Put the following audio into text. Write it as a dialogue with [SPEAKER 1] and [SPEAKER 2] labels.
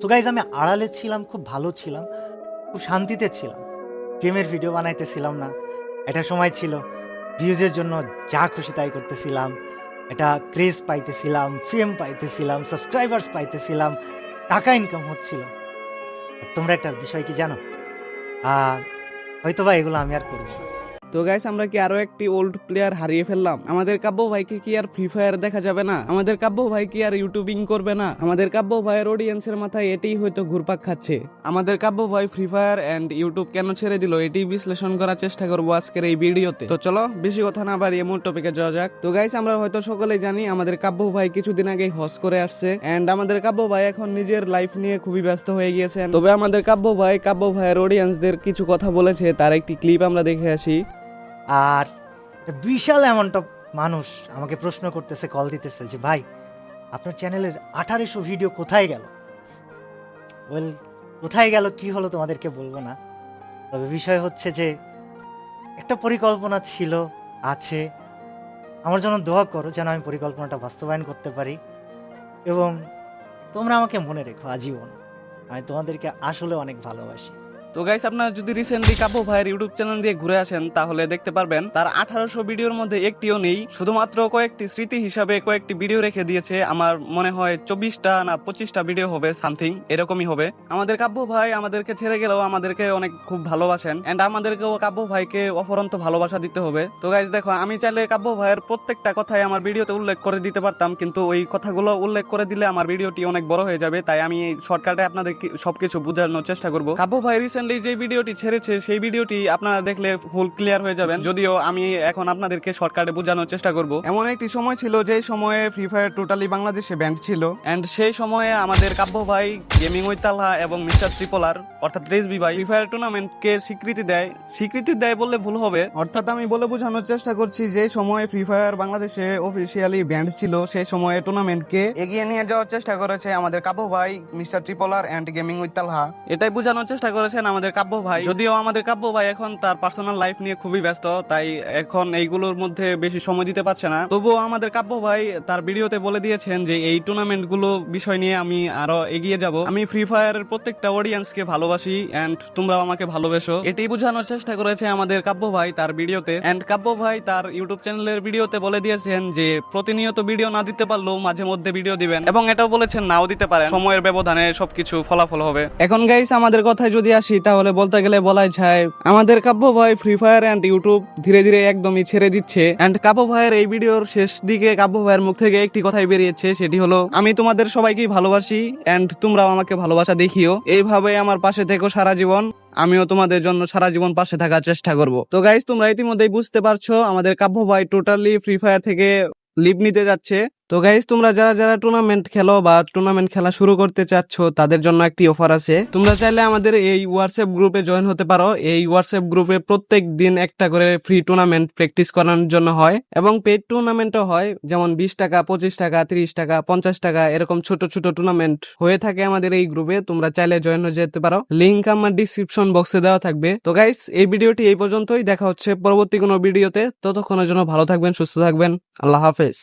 [SPEAKER 1] তো গাইজ আমি আড়ালে ছিলাম, খুব ভালো ছিলাম, খুব শান্তিতে ছিলাম। গেমের ভিডিও বানাইতেছিলাম না। একটা সময় ছিল ভিউজের জন্য যা খুশি তাই করতেছিলাম। এটা ক্রেজ পাইতেছিলাম ফেম পাইতেছিলাম সাবস্ক্রাইবার্স পাইতেছিলাম, টাকা ইনকাম হচ্ছিল। তোমরা একটা বিষয় কি জানো? হয়তো হয়তোবা এগুলো আমি আর করব না।
[SPEAKER 2] তো গাইস আমরা কি আরও একটি ওল্ড প্লেয়ার হারিয়ে ফেললাম? আমাদের কাব্য ভাইকে কি আর ফ্রি ফায়ার দেখা যাবে না? আমাদের কাব্য ভাই কি আর ইউটিউবিং করবে না? আমাদের কাব্য ভাইয়ের অডিয়েন্সের মাথায় এটাই হয়তো ঘুরপাক খাচ্ছে। আমাদের কাব্য ভাই ফ্রি ফায়ার এন্ড ইউটিউব কেন ছেড়ে দিল? এটি বিশ্লেষণ করার চেষ্টা করব আজকের এই ভিডিওতে। তো চলো, বেশি কথা না বাড়িয়ে মূল টপিকে যাওয়া যাক। তো গাইস আমরা হয়তো সকলেই জানি, আমাদের কাব্য ভাই কিছুদিন আগে হজ করে আসছে। এন্ড আমাদের কাব্য ভাই এখন নিজের লাইফ নিয়ে খুবই ব্যস্ত হয়ে গিয়েছেন। তবে আমাদের কাব্য ভাই, কাব্য ভাইয়ের অডিয়েন্সদের কিছু কথা বলেছে। তার একটি ক্লিপ আমরা দেখে আসি।
[SPEAKER 1] আর বিশাল অ্যামাউন্ট অফ মানুষ আমাকে প্রশ্ন করতেছে কল দিতেছে যে, ভাই, আপনার চ্যানেলের আঠারোশো ভিডিও কোথায় গেল? ওয়েল কোথায় গেল, কি হলো তোমাদেরকে বলব না। তবে বিষয় হচ্ছে যে, একটা পরিকল্পনা ছিল, আছে। আমার জন্য দোয়া করো যেন আমি পরিকল্পনাটা বাস্তবায়ন করতে পারি এবং তোমরা আমাকে মনে রেখো আজীবন। আমি তোমাদেরকে আসলে অনেক ভালোবাসি।
[SPEAKER 2] তো গাইস আপনারা যদি রিসেন্টলি কাব্য ভাইয়ের ইউটিউব চ্যানেল দিয়ে ঘুরে আসেন, তাহলে দেখতে পারবেন তার আঠারোশো ভিডিওর মধ্যে একটিও নেই। শুধুমাত্র কয়েকটি স্মৃতি হিসাবে কয়েকটি ভিডিও রেখে দিয়েছে। আমার মনে হয় চব্বিশটা না, পঁচিশটা ভিডিও হবে সামথিং এরকমই হবে। আমাদের কাব্য ভাই আমাদেরকে ছেড়ে গেলেও আমাদেরকে অনেক খুব ভালোবাসেন। এন্ড আমাদেরকেও কাব্য ভাইকে অপরন্ত ভালোবাসা দিতে হবে। তো গাইস দেখো, আমি চাইলে কাব্য ভাইয়ের প্রত্যেকটা কথাই আমার ভিডিওতে উল্লেখ করে দিতে পারতাম। কিন্তু ওই কথাগুলো উল্লেখ করে দিলে আমার ভিডিওটি অনেক বড় হয়ে যাবে। তাই আমি শর্টকাটে আপনাদের সবকিছু বোঝানোর চেষ্টা করব। কাব্য ভাই রিসেন্টলি যে ভিডিওটি ছেড়েছে, সেই ভিডিওটি আপনারা দেখলে ফুল ক্লিয়ার হয়ে যাবেন। যদিও আমি এখন আপনাদেরকে শর্টকাটে বোঝানোর চেষ্টা করব। এমন একটি সময় ছিল যে সময়ে ফ্রি ফায়ার টোটালি বাংলাদেশে ব্যান্ড ছিল। এন্ড সেই সময়ে আমাদের কাব্য ভাই গেমিং উইতালহা এবং মিস্টার ত্রিপোলার অর্থাৎ রেসবি ভাই ফ্রি ফায়ার টুর্নামেন্টকে স্বীকৃতি দেয়। স্বীকৃতি দেয় বললে ভুল হবে। অর্থাৎ আমি বলে বোঝানোর চেষ্টা করছি যে সময়ে ফ্রি ফায়ার বাংলাদেশে অফিসিয়ালি ব্যান্ড ছিল, সেই সময়ে টুর্নামেন্টকে এগিয়ে নিয়ে যাওয়ার চেষ্টা করেছে আমাদের কাব্য ভাই mister Tripolar and gaming with Talha এটাই বোঝানোর চেষ্টা করেছেন আমাদের কাব্য ভাই। যদিও আমাদের কাব্য ভাই এখন তার পার্সোনাল লাইফ নিয়ে খুবই ব্যস্ত, তাই এখন এইগুলোর মধ্যে বেশি সময় দিতে পারছে না। তবুও আমাদের কাব্য ভাই তার ভিডিওতে বলে দিয়েছেন যে, এই টুর্নামেন্টগুলো বিষয় নিয়ে আমি আরও এগিয়ে যাব। আমি ফ্রি ফায়ারের প্রত্যেকটা অডিয়েন্সকে ভালোবাসি এন্ড তোমরাও আমাকে ভালোবেসো। এটাই বোঝানোর চেষ্টা করেছে আমাদের কাব্য ভাই তার ভিডিওতে। এন্ড কাব্য ভাই তার ইউটিউব চ্যানেলের ভিডিওতে বলে দিয়েছেন যে, প্রতিনিয়ত ভিডিও না দিতে পারলেও মাঝে মধ্যে ভিডিও দিবেন। এবং এটাও বলেছেন নাও দিতে পারেন। সময়ের ব্যবধানে সবকিছু ফলাফল হবে। এখন গাইস আমাদের কথায় যদি আসি তাহলে বলতে গেলে বলাই যায়, আমাদের কাব্য ভাই ফ্রি ফায়ার এন্ড ইউটিউব ধীরে ধীরে একদমই ছেড়ে দিচ্ছে। এন্ড কাব্য ভাইয়ের এই ভিডিওর শেষ দিকে কাব্য ভাইয়ের মুখ থেকে একটি কথাই বেরিয়েছে, সেটি হলো, আমি তোমাদের সবাইকেই ভালোবাসি এন্ড তোমরাও আমাকে ভালোবাসা দেখিও। এইভাবে আমার পাশে থেকো সারা জীবন। আমিও তোমাদের জন্য সারা জীবন পাশে থাকার চেষ্টা করব। তো গাইজ তোমরা ইতিমধ্যেই বুঝতে পারছ, আমাদের কাব্য ভাই টোটালি ফ্রি ফায়ার থেকে লিভ নিতে যাচ্ছে। তো গাইস তোমরা যারা যারা টুর্নামেন্ট খেলো বা টুর্নামেন্ট খেলা শুরু করতে চাচ্ছ, তাদের জন্য একটি অফার আছে। তোমরা চাইলে আমাদের এই হোয়াটসঅ্যাপ গ্রুপে জয়েন হতে পারো। এই হোয়াটসঅ্যাপ গ্রুপে প্রত্যেক দিন একটা করে ফ্রি টুর্নামেন্ট প্র্যাকটিস করানোর জন্য হয় এবং পেড টুর্নামেন্টও হয়। যেমন বিশ টাকা, পঁচিশ টাকা, তিরিশ টাকা, পঞ্চাশ টাকা, এরকম ছোট ছোট টুর্নামেন্ট হয়ে থাকে আমাদের এই গ্রুপে তোমরা চাইলে জয়েন হয়ে যেতে পারো। লিঙ্ক আমার ডিসক্রিপশন বক্সে দেওয়া থাকবে। তো গাইস এই ভিডিওটি এই পর্যন্তই। দেখা হচ্ছে পরবর্তী কোনো ভিডিওতে। ততক্ষণের জন্য ভালো থাকবেন, সুস্থ থাকবেন। আল্লাহ হাফেজ।